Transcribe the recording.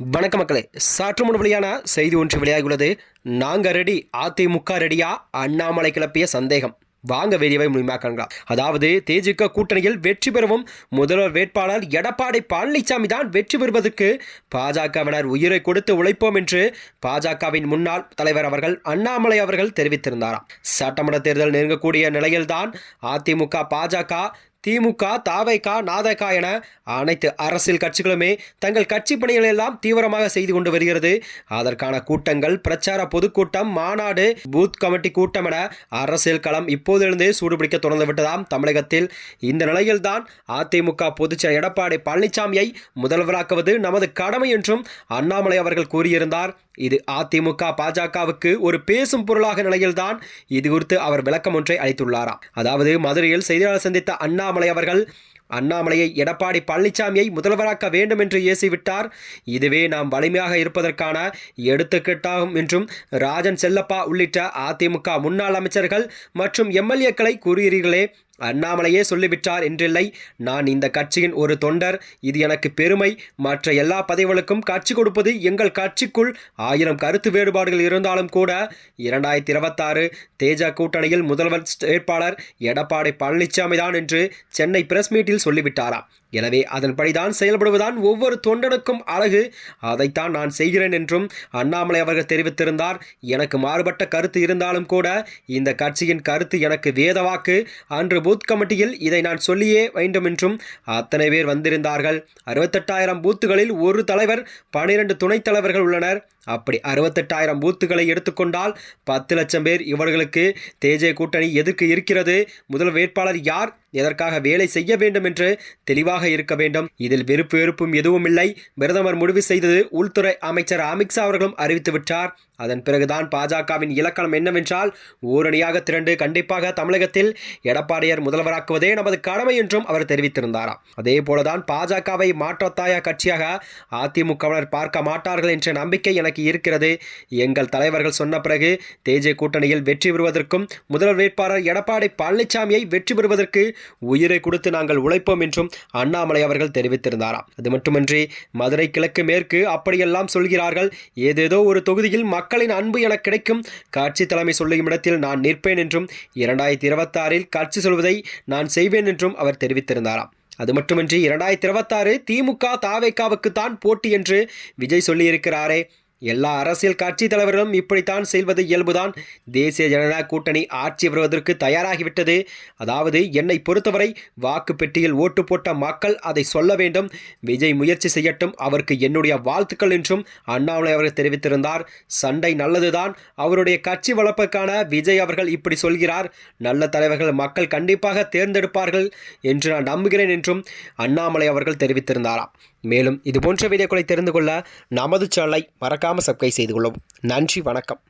வணக்க மக்களே. சற்று முன் வெளியான செய்தி ஒன்று வெளியாகியுள்ளது. நாங்க ரெடி அதிமுக ரெடியா? அண்ணாமலை கிளப்பிய சந்தேகம். வாங்க வெளியவை முழுமையாக காண்கலாம் அதாவது தேஜிக கூட்டணியில் வெற்றி பெறவும் முதல்வர் வேட்பாளர் எடப்பாடி பழனிசாமி தான் வெற்றி பெறுவதற்கு பாஜகவினர் உயிரை கொடுத்து உழைப்போம் என்று பாஜகவின் முன்னாள் தலைவர் அவர்கள் அண்ணாமலை அவர்கள் தெரிவித்திருந்தாராம். சட்டமன்ற தேர்தல் நெருங்கக்கூடிய நிலையில்தான் அதிமுக பாஜக திமுக தாவைக்கா நாதகா என அனைத்து அரசியல் கட்சிகளுமே தங்கள் கட்சி பணிகளை எல்லாம் தீவிரமாக செய்து கொண்டு வருகிறது. அதற்கான கூட்டங்கள் பிரச்சார பொதுக்கூட்டம் மாநாடு பூத் கமிட்டி கூட்டம் என அரசியல் களம் இப்போதிலிருந்தே சூடுபிடிக்க தொடர்ந்து விட்டதாம் தமிழகத்தில் இந்த நிலையில்தான் அதிமுக பொதுச்செயலர் எடப்பாடி பழனிசாமியை முதல்வராக்குவது நமது கடமை என்றும் அண்ணாமலை அவர்கள் கூறியிருந்தார். இது அதிமுக பாஜகவுக்கு ஒரு பேசும் பொருளாக நிலையில்தான் இது குறித்து அவர் விளக்கம் ஒன்றை அளித்துள்ளாராம். அதாவது மதுரையில் செய்தியாளர் சந்தித்த அண்ணாமலை அவர்கள் அண்ணாமலையை எடப்பாடி பழனிசாமியை முதல்வராக்க வேண்டும் என்று ஏசிவிட்டார். இதுவே நாம் வலிமையாக இருப்பதற்கான எடுத்துக்கிட்டாகும் என்றும் ராஜன் செல்லப்பா உள்ளிட்ட அதிமுக முன்னாள் அமைச்சர்கள் மற்றும் எம்எல்ஏக்களை கூறுகிறீர்களே அண்ணாமலையே சொல்லிவிட்டார் என்றில்லை. நான் இந்த கட்சியின் ஒரு தொண்டர். இது எனக்கு பெருமை. மற்ற எல்லா பதவிகளுக்கும் கட்சி கொடுப்பது எங்கள் கட்சிக்குள். ஆயிரம் கருத்து வேறுபாடுகள் இருந்தாலும் கூட இரண்டாயிரத்தி இருபத்தாறு தேஜ கூட்டணியில் முதல்வர் வேட்பாளர் எடப்பாடி பழனிசாமி தான் என்று சென்னை பிரஸ் மீட்டில் சொல்லிவிட்டாராம். எனவே அதன்படிதான் செயல்படுவதான் ஒவ்வொரு தொண்டனுக்கும் அழகு. அதைத்தான் நான் செய்கிறேன் என்றும் அண்ணாமலை அவர்கள் தெரிவித்திருந்தார். எனக்கு மாறுபட்ட கருத்து இருந்தாலும் கூட இந்த கட்சியின் கருத்து எனக்கு வேதவாக்கு அன்று பூத் கமிட்டியில் இதை நான் சொல்லியே வேண்டும் என்றும் அத்தனை பேர் வந்திருந்தார்கள். அறுபத்தெட்டாயிரம் பூத்துகளில் ஒரு தலைவர் பனிரெண்டு துணைத் தலைவர்கள் உள்ளனர். அப்படி அறுபத்தெட்டாயிரம் பூத்துகளை எடுத்துக்கொண்டால் பத்து லட்சம் பேர் இவர்களுக்கு தேஜே கூட்டணி எதுக்கு இருக்கிறது? முதல் வேட்பாளர் யார்? எதற்காக வேலை செய்ய வேண்டும் என்று தெளிவாக இருக்க வேண்டும். இதில் வெறுப்பு வெறுப்பும் எதுவும் இல்லை. பிரதமர் முடிவு செய்தது உள்துறை அமைச்சர் அமித்ஷா அவர்களும் அறிவித்துவிட்டார் அதன் பிறகுதான் பாஜகவின் இலக்கணம் என்னவென்றால் ஓரணியாக திரண்டு கண்டிப்பாக தமிழகத்தில் எடப்பாடியார் முதல்வராக்குவதே நமது கடமை என்றும் அவர் தெரிவித்திருந்தாராம். அதே போலதான் பாஜகவை மாற்றத்தாய கட்சியாக அதிமுகவினர் பார்க்க மாட்டார்கள் என்ற நம்பிக்கை எனக்கு இருக்கிறது. எங்கள் தலைவர்கள் சொன்ன பிறகு தேஜே கூட்டணியில் வெற்றி பெறுவதற்கும் முதல்வர் வேட்பாளர் எடப்பாடி பழனிசாமியை வெற்றி பெறுவதற்கு உயிரை கொடுத்து நாங்கள் உழைப்போம் என்றும் அண்ணாமலை அவர்கள் தெரிவித்திருந்தாராம். அது மட்டுமின்றி மதுரை கிழக்கு மேற்கு அப்படியெல்லாம் சொல்கிறார்கள். ஏதேதோ ஒரு தொகுதியில் மக்களின் அன்பு என கிடைக்கும். காட்சி தலைமை சொல்லும் இடத்தில் நான் நிற்பேன் என்றும் இரண்டாயிரத்தி இருபத்தாறில் காட்சி சொல்வதை நான் செய்வேன் என்றும் அவர் தெரிவித்திருந்தாராம். அது மட்டுமின்றி இரண்டாயிரத்தி இருபத்தாறு திமுக தாவேக்காவுக்கு தான் போட்டி என்று விஜய் சொல்லியிருக்கிறாரே. எல்லா அரசியல் கட்சி தலைவர்களும் இப்படித்தான் செய்வது இயல்புதான். தேசிய ஜனதா கூட்டணி ஆட்சி வருவதற்கு தயாராகிவிட்டது. அதாவது என்னை பொறுத்தவரை வாக்கு பெட்டியில் ஓட்டு போட்ட மக்கள் அதை சொல்ல வேண்டும். விஜய் முயற்சி செய்யட்டும். அவருக்கு என்னுடைய வாழ்த்துக்கள் என்றும் அண்ணாமலை அவர்கள் தெரிவித்திருந்தார். சண்டை நல்லதுதான். அவருடைய கட்சி வளர்ப்புக்கான விஜய் அவர்கள் இப்படி சொல்கிறார். நல்ல தலைவர்கள் மக்கள் கண்டிப்பாக தேர்ந்தெடுப்பார்கள் என்று நான் நம்புகிறேன் என்றும் அண்ணாமலை அவர்கள் தெரிவித்திருந்தாராம். மேலும் இது போன்ற வீடியோக்களை தெரிந்து கொள்ள நமது சேனலை மறக்காமல் சப்ஸ்கிரைப் செய்து கொள்ளவும். நன்றி வணக்கம்.